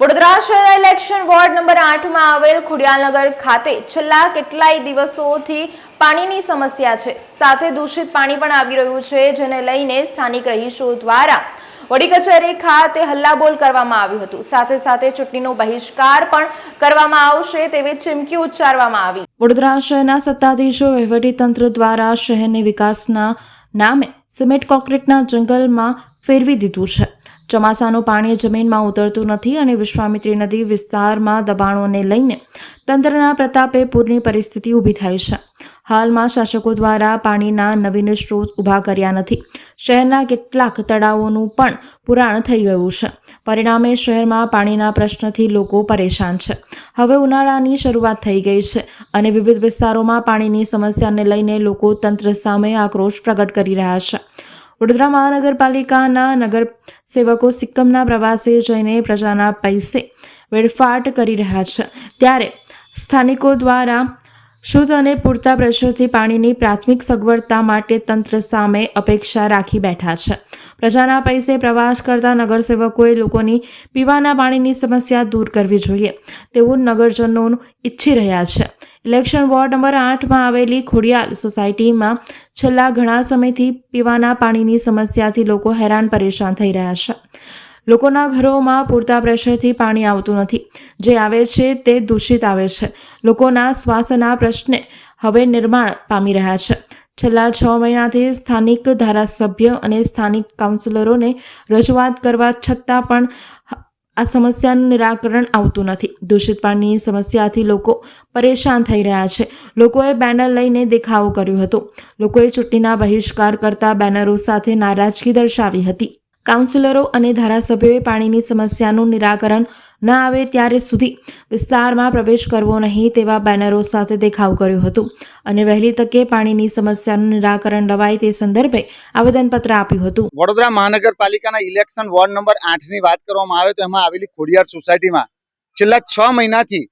વડોદરા શહેર election ward number આઠમાં આવેલ ખુડિયાલનગર ખાતે છેલ્લા કેટલાય દિવસોથી પાણીની સમસ્યા છે. સાથે દૂષિત પાણી પણ આવી રહ્યું છે, જેને લઈને સ્થાનિક રહીશો દ્વારા વડી કચેરી ખાતે હલ્લાબોલ કરવામાં આવ્યું હતું. સાથે સાથે ચૂંટણીનો બહિષ્કાર પણ કરવામાં આવશે તેવી ચીમકી ઉચ્ચારવામાં આવી. વડોદરા શહેરના સત્તાધીશો તંત્ર દ્વારા શહેરને વિકાસના નામે સિમેન્ટ કોન્ક્રીટના જંગલમાં ફેરવી દીધું છે. ચોમાસાનું પાણી જમીનમાં ઉતરતું નથી અને વિશ્વામિત્રી નદી વિસ્તારમાં દબાણોને લઈને તંત્રના પ્રતાપે પૂરની પરિસ્થિતિ ઊભી થાય છે. હાલમાં શાસકો દ્વારા પાણીના નવીન સ્ત્રોત ઊભા કર્યા નથી. શહેરના કેટલાક તળાવોનું પણ પુરાણ થઈ ગયું છે. પરિણામે શહેરમાં પાણીના પ્રશ્નથી લોકો પરેશાન છે. હવે ઉનાળાની શરૂઆત થઈ ગઈ છે અને વિવિધ વિસ્તારોમાં પાણીની સમસ્યાને લઈને લોકો તંત્ર સામે આક્રોશ પ્રગટ કરી રહ્યા છે. વડોદરા મહાનગરપાલિકાના નગરસેવકો સિક્કમના પ્રવાસે જઈને પ્રજાના પૈસે વેડફાટ કરી રહ્યા છે. ત્યારે સ્થાનિકો દ્વારા શુદ્ધ અને પૂરતા પ્રેશરથી પાણીની પ્રાથમિક સગવડતા માટે તંત્ર સામે અપેક્ષા રાખી બેઠા છે. પ્રજાના પૈસે પ્રવાસ કરતા નગરસેવકોએ લોકોની પીવાના પાણીની સમસ્યા દૂર કરવી જોઈએ. તેવું નગરજનો ઈચ્છી રહ્યા છે. ઇલેક્શન વોર્ડ નંબર આઠમાં આવેલી ખોડિયાલ સોસાયટીમાં છેલ્લા ઘણા સમયથી પીવાના પાણીની સમસ્યાથી લોકો હેરાન પરેશાન થઈ રહ્યા છે. લોકોના ઘરોમાં પૂરતા પ્રેશરથી પાણી આવતું નથી. જે આવે છે તે દૂષિત આવે છે. લોકોના શ્વાસના પ્રશ્ને હવે નિર્માણ પામી રહ્યા છે. છેલ્લા છ મહિનાથી સ્થાનિક ધારાસભ્ય અને સ્થાનિક કાઉન્સિલરોને રજૂઆત કરવા છતાં પણ આ સમસ્યાનું નિરાકરણ આવતું નથી. દૂષિત પાણીની સમસ્યાથી લોકો પરેશાન થઈ રહ્યા છે. લોકોએ બેનર લઈને દેખાવો કર્યો હતો. લોકોએ ચૂંટણીના બહિષ્કાર કરતા બેનરો સાથે નારાજગી દર્શાવી હતી. કાઉન્સિલરો અને ધારાસભ્યોએ પાણીની સમસ્યાનું નિરાકરણ ન આવે ત્યારે સુધી વિસ્તારમાં પ્રવેશ કરવો નહીં તેવા બેનરો સાથે દેખાવ કર્યો હતો. અને વહેલી તકે પાણીની સમસ્યાનું નિરાકરણ લવાય તે સંદર્ભે આવેદનપત્ર આપ્યું હતું. વડોદરા મહાનગરપાલિકાના ઇલેક્શન વોર્ડ નંબર આઠની વાત કરવામાં આવે તો એમાં આવેલી ખોડિયાર સોસાયટીમાં છેલ્લા છ મહિનાથી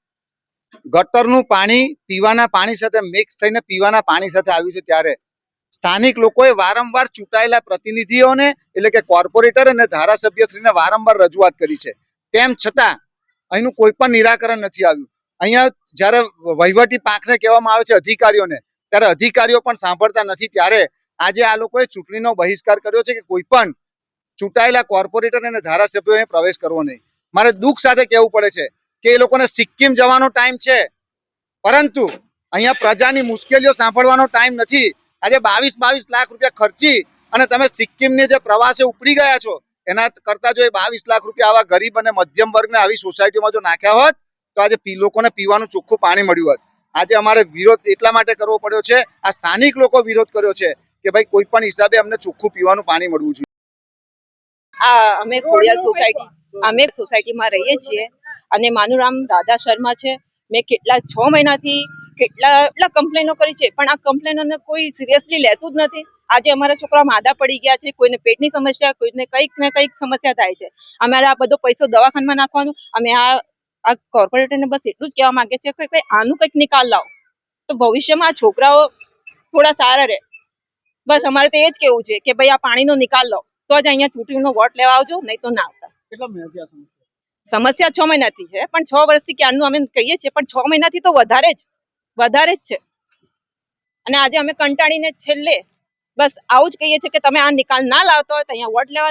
ગટરનું પાણી પીવાના પાણી સાથે મિક્સ થઈને પીવાના પાણી સાથે આવ્યું છે ત્યારે સ્થાનિક લોકોએ વારંવાર ચૂંટાયેલા પ્રતિનિધિઓને એટલે કે કોર્પોરેટર અને ધારાસભ્યશ્રીને વારંવાર રજૂઆત કરી છે. તેમ છતાં, અહીંનું કોઈ પણ નિરાકરણ નથી આવ્યું. અહીંયા જ્યારે વહીવટી પાંખને કહેવામાં આવે છે અધિકારીઓને, ત્યારે અધિકારીઓ પણ સાંભળતા નથી. ત્યારે આજે આ લોકોએ ચૂંટણીનો બહિષ્કાર કર્યો છે કે કોઈ પણ ચૂંટાયેલા કોર્પોરેટર અને ધારાસભ્યોએ પ્રવેશ કરવો નહીં. મારે દુઃખ સાથે કહેવું પડે છે કે એ લોકોને સિક્કિમ જવાનો ટાઈમ છે. પરંતુ અહીંયા પ્રજાની મુશ્કેલીઓ સાંભળવાનો ટાઈમ નથી. આજે બાવીસ બાવીસ લાખ રૂપિયા ખર્ચી અને તમે સિક્કિમની જે પ્રવાસે ઉપડી ગયા છો એના કરતા જો એ બાવીસ લાખ રૂપિયા આવા ગરીબ અને મધ્યમ વર્ગને આવી સોસાયટીમાં જો નાખ્યા હોત, તો આજે લોકોને પીવાનું ચોખ્ખું પાણી મળ્યું હોત. આજે અમારે વિરોધ એટલા માટે કરવો પડ્યો છે, આ સ્થાનિક લોકો વિરોધ કર્યો છે, કે ભાઈ કોઈ પણ હિસાબે અમને ચોખ્ખું પીવાનું પાણી મળવું જોઈએ. આ અમે ખોડિયાર સોસાયટી, અમે સોસાયટીમાં રહીએ છીએ અને મારું નામ રાધા શર્મા છે. મેં કેટલા છ મહિનાથી કેટલા એટલા કમ્પ્લેનો કરી છે, પણ આ કમ્પ્લેનોને કોઈ સિરિયસલી લેતું જ નથી. આજે અમારા છોકરા માદા પડી ગયા છે કોઈને પેટની સમસ્યા કોઈને કંઈક ને કંઈક સમસ્યા થાય છે. અમારે આ બધો પૈસો દવાખાનામાં નાખવાનું અમે આ આ કોર્પોરેટરને બસ એટલું જ કહેવા માંગે છે કે ભાઈ આનું કંઈક નિકાલ લાવો. તો ભવિષ્યમાં આ છોકરાઓ થોડા સારા રહે. બસ અમારે તો એ જ કેવું છે કે ભાઈ આ પાણીનો નિકાલ લો તો જ અહીંયા ચૂંટણીનો વોટ લેવા આવજો નહીં તો ના આવતા. કેટલા મહિનાથી સમસ્યા? સમસ્યા છ મહિનાથી છે પણ છ વર્ષથી ક્યારનું અમે કહીએ છીએ પણ છ મહિનાથી તો વધારે જ વધારે જ છે. અને આજે અમે કંટાળીને છેલ્લે બસ આવું જ કહીએ છીએ કે તમે આ નિકાલ ના લાવતો હોય તો અહીંયા વોટ લેવા